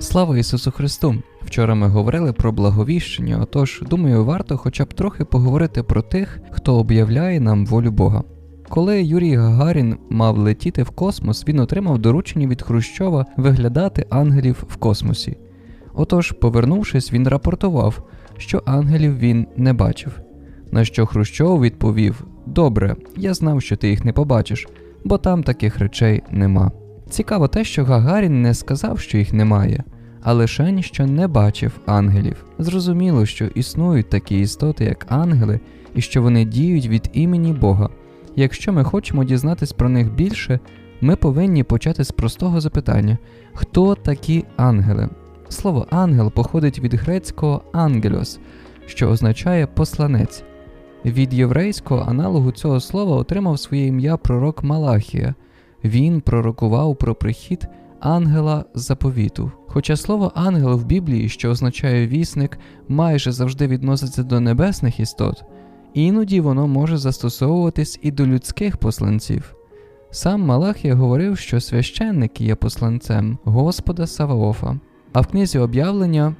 Слава Ісусу Христу! Вчора ми говорили про благовіщення, отож, думаю, варто хоча б трохи поговорити про тих, хто об'являє нам волю Бога. Коли Юрій Гагарін мав летіти в космос, він отримав доручення від Хрущова виглядати ангелів в космосі. Отож, повернувшись, він рапортував, що ангелів він не бачив. На що Хрущов відповів: Добре, я знав, що ти їх не побачиш, бо там таких речей нема. Цікаво те, що Гагарін не сказав, що їх немає, а лише що не бачив ангелів. Зрозуміло, що існують такі істоти, як ангели, і що вони діють від імені Бога. Якщо ми хочемо дізнатись про них більше, ми повинні почати з простого запитання: хто такі ангели? Слово ангел походить від грецького ангелос, що означає посланець. Від єврейського аналогу цього слова отримав своє ім'я пророк Малахія. Він пророкував про прихід ангела заповіту. Хоча слово ангел в Біблії, що означає вісник, майже завжди відноситься до небесних істот, іноді воно може застосовуватись і до людських посланців. Сам Малахія говорив, що священник є посланцем Господа Саваофа, а в книзі об'явлення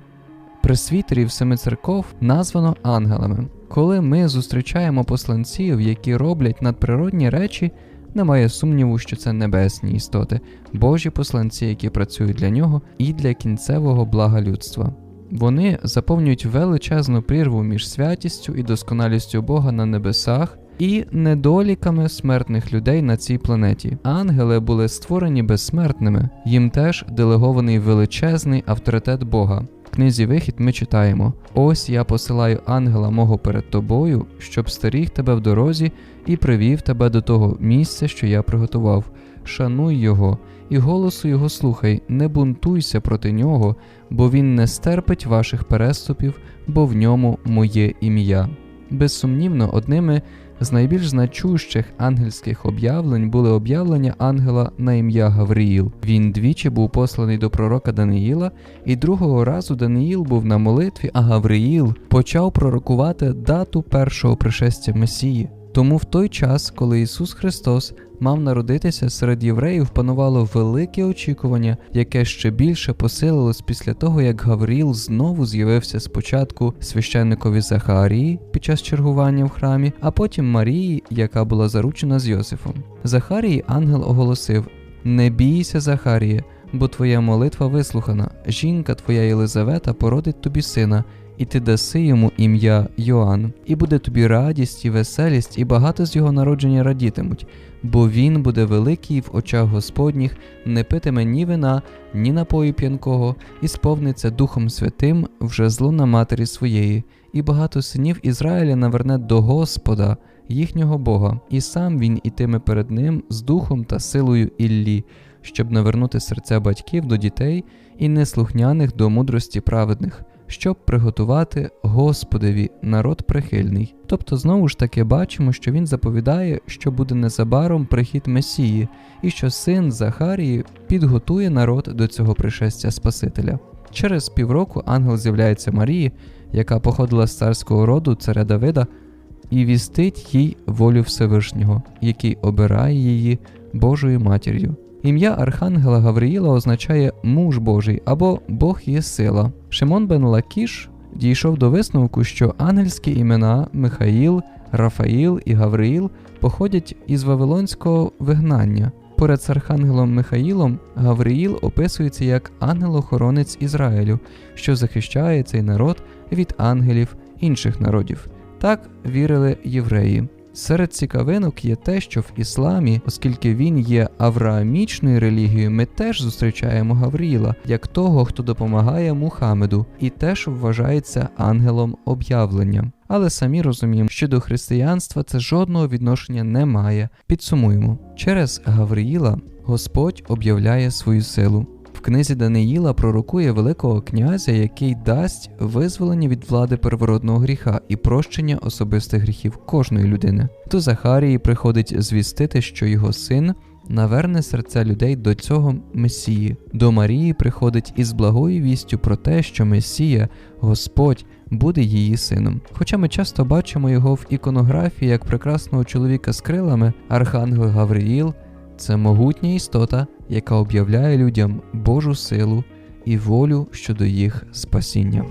пресвітерів семи церков названо ангелами. Коли ми зустрічаємо посланців, які роблять надприродні речі, немає сумніву, що це небесні істоти, Божі посланці, які працюють для нього і для кінцевого блага людства. Вони заповнюють величезну прірву між святістю і досконалістю Бога на небесах і недоліками смертних людей на цій планеті. Ангели були створені безсмертними, їм теж делегований величезний авторитет Бога. Книзі Вихід ми читаємо: Ось я посилаю ангела мого перед тобою, щоб стеріг тебе в дорозі і привів тебе до того місця, що я приготував. Шануй його, і голосу його слухай, не бунтуйся проти нього, бо він не стерпить ваших переступів, бо в ньому моє ім'я. Безсумнівно, одними з найбільш значущих ангельських об'явлень були об'явлення ангела на ім'я Гавріїл. Він двічі був посланий до пророка Даниїла, і другого разу Даниїл був на молитві, а Гавриїл почав пророкувати дату першого пришестя Месії. Тому в той час, коли Ісус Христос мав народитися серед євреїв, панувало велике очікування, яке ще більше посилилось після того, як Гавріл знову з'явився спочатку священникові Захарії під час чергування в храмі, а потім Марії, яка була заручена з Йосифом. Захарії ангел оголосив: Не бійся, Захаріє, бо твоя молитва вислухана. Жінка твоя Єлизавета породить тобі сина і ти даси йому ім'я Йоанн, і буде тобі радість і веселість, і багато з його народження радітимуть, бо він буде великий в очах Господніх, не питиме ні вина, ні напою п'янкого, і сповниться Духом Святим вже зло на матері своєї, і багато синів Ізраїля наверне до Господа, їхнього Бога, і сам він ітиме перед ним з духом та силою Іллі, щоб навернути серця батьків до дітей і неслухняних до мудрості праведних щоб приготувати Господеві народ прихильний. Тобто, знову ж таки бачимо, що він заповідає, що буде незабаром прихід Месії, і що син Захарії підготує народ до цього пришестя Спасителя. Через півроку ангел з'являється Марії, яка походила з царського роду царя Давида, і вістить їй волю Всевишнього, який обирає її Божою матір'ю. Ім'я Архангела Гавриїла означає муж Божий або Бог є сила. Шимон бен Лакіш дійшов до висновку, що ангельські імена Михаїл, Рафаїл і Гавриїл походять із Вавилонського вигнання. Поряд з Архангелом Михаїлом Гавриїл описується як ангел-охоронець Ізраїлю, що захищає цей народ від ангелів інших народів. Так вірили євреї. Серед цікавинок є те, що в ісламі, оскільки він є авраамічною релігією, ми теж зустрічаємо Гавріла як того, хто допомагає Мухаммеду, і теж вважається ангелом об'явлення. Але самі розуміємо, що до християнства це жодного відношення не має. Підсумуємо, через Гавриїла Господь об'являє свою силу книзі Даниїла пророкує Великого князя, який дасть визволення від влади первородного гріха і прощення особистих гріхів кожної людини. До Захарії приходить звістити, що його син наверне серця людей до цього Месії. До Марії приходить із благою вістю про те, що Месія, Господь, буде її сином. Хоча ми часто бачимо його в іконографії як прекрасного чоловіка з крилами, Архангел Гавриїл це могутня істота, яка об'являє людям Божу силу і волю щодо їх спасіння.